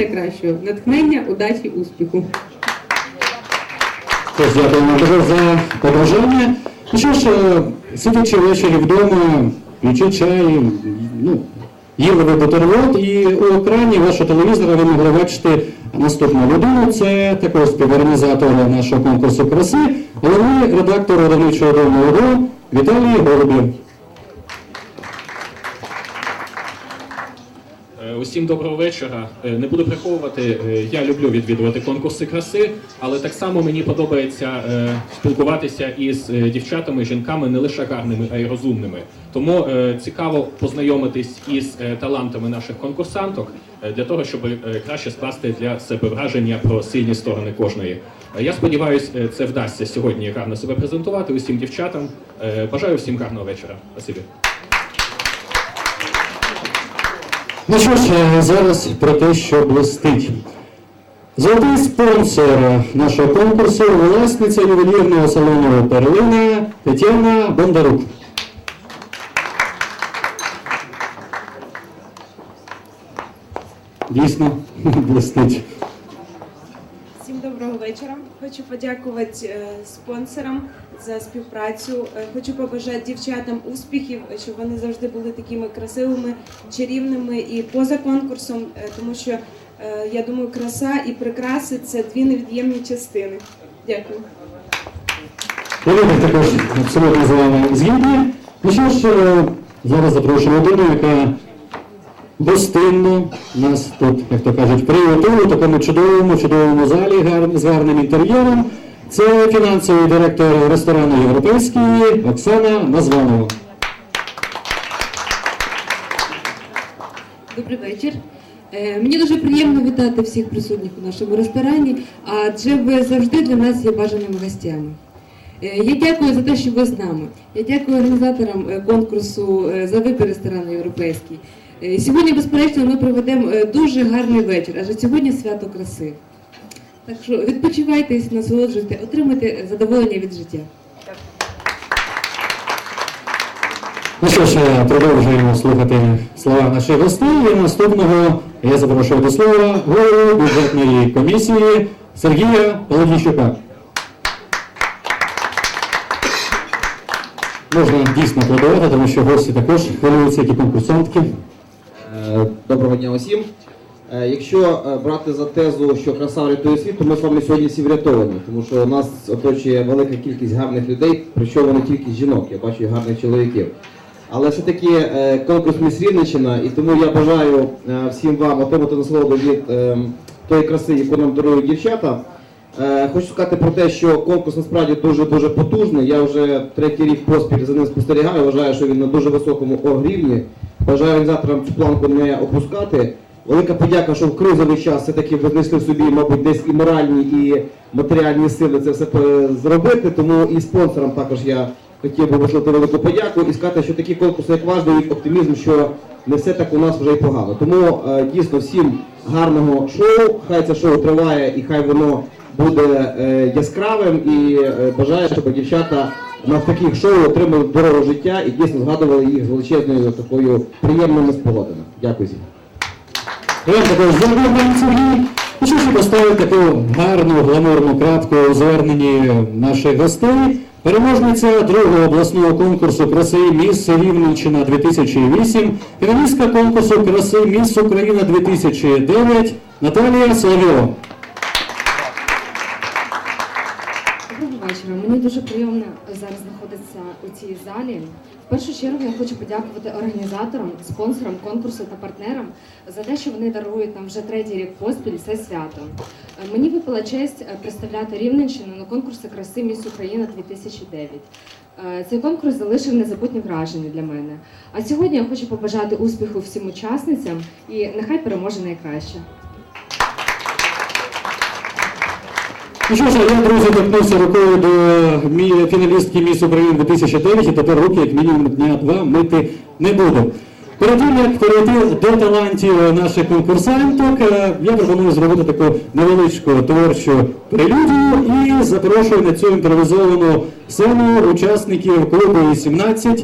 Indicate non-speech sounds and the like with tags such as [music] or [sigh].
найкращого, натхнення, удачі, успіху. Тож, дякуємо дуже за побажання. Ну що ж, е, сидячи ввечері вдома, п'ючи чай, ну, їли ви бутерброд, і у екрані вашого телевізора ви могли бачити наступну людину. Це також співорганізатор нашого конкурсу краси, головний редактор виробничого дому ОДО Віталій Голубів. Усім доброго вечора. Е, Не буду приховувати, е, я люблю відвідувати конкурси краси, але так само мені подобається е, спілкуватися із е, дівчатами, жінками не лише гарними, а й розумними. Тому е, цікаво познайомитись із е, талантами наших конкурсанток е, для того, щоб е, краще скласти для себе враження про сильні сторони кожної. Е, Я сподіваюся, це вдасться сьогодні гарно себе презентувати усім дівчатам. Е, Бажаю всім гарного вечора. Спасибі. Ну що ж, е, зараз про те, що блистить. Золотий спонсор нашого конкурсу власниця ювелірного салону Перлина Тетяна Бондарук. Дійсно, [laughs] блистить. Вечора. Хочу подякувати е, спонсорам за співпрацю. Е, Хочу побажати дівчатам успіхів, щоб вони завжди були такими красивими, чарівними і поза конкурсом, е, тому що е, я думаю, краса і прикраси це дві невід'ємні частини. Дякую. Володя також абсолютно з вами згідні. Ну що ж, е, людину, яка гостинно нас тут, як то кажуть, приготує в такому чудовому, чудовому залі гар- з гарним інтер'єром. Це фінансовий директор ресторану Європейський Оксана Названова. Добрий вечір. Е, Мені дуже приємно вітати всіх присутніх у нашому ресторані, адже ви завжди для нас є бажаними гостями. Е, Я дякую за те, що ви з нами. Я дякую організаторам е, конкурсу за вибір ресторану європейський. Е, Сьогодні, безперечно, ми проведемо е, дуже гарний вечір, адже сьогодні свято краси. Так що відпочивайтесь, насолоджуйте, отримуйте задоволення від життя. Ну що ж, е, продовжуємо слухати слова наших гостей. І наступного я запрошую до слова голову бюджетної комісії Сергія Паладійчука. Можна дійсно аплодувати, тому що гості також хвилюються, які конкурсантки. Доброго дня усім. Е, Якщо е, брати за тезу, що краса рятує світ, то ми з вами сьогодні всі врятовані, тому що нас оточує велика кількість гарних людей, причому не тільки жінок, я бачу гарних чоловіків. Але все-таки е, конкурс Міс Рівненщина, і тому я бажаю всім вам отримати насолоду від тої краси, яку нам дарують дівчата. Хочу сказати про те, що конкурс насправді дуже дуже потужний. Я вже третій рік поспіль за ним спостерігаю. Вважаю, що він на дуже високому рівні. Бажаю організаторам цю планку не опускати. Велика подяка, що в кризовий час все-таки ви знайшли в собі, мабуть, десь і моральні, і матеріальні сили це все зробити. Тому і спонсорам також я хотів би висловити велику подяку і сказати, що такі конкурси, як ваш, дають оптимізм, що не все так у нас вже й погано. Тому е, дійсно всім гарного шоу. Хай це шоу триває і хай воно буде е, яскравим. І е, бажаю, щоб дівчата на таких шоу отримали дорогу життя і дійсно згадували їх з величезною такою приємними спогадами. Дякую. І що ж поставити таку гарну гламурну крапку у зверненні наших гостей. Переможниця другого обласного конкурсу краси Міс Рівненщина 2008, фіналістка конкурсу краси Міс Україна 2009 Наталія Соловйова. Мені дуже приємно зараз знаходитися у цій залі. В першу чергу я хочу подякувати організаторам, спонсорам конкурсу та партнерам за те, що вони дарують нам вже третій рік поспіль це свято. Мені випала честь е, представляти Рівненщину на конкурсі краси Міс Україна 2009. Е, Цей конкурс залишив незабутні враження для мене. А сьогодні я хочу побажати успіху всім учасницям і нехай переможе найкраще. Ну що ж, я, друзі, торкнувся рукою до фіналістки Міс України 2009 і тепер руки, як мінімум, дня два мити не буду. Перед тим, як перейти до талантів наших конкурсанток, е, я пропоную зробити таку невеличку творчу прелюдію і запрошую на цю імпровізовану сцену учасників клубу 18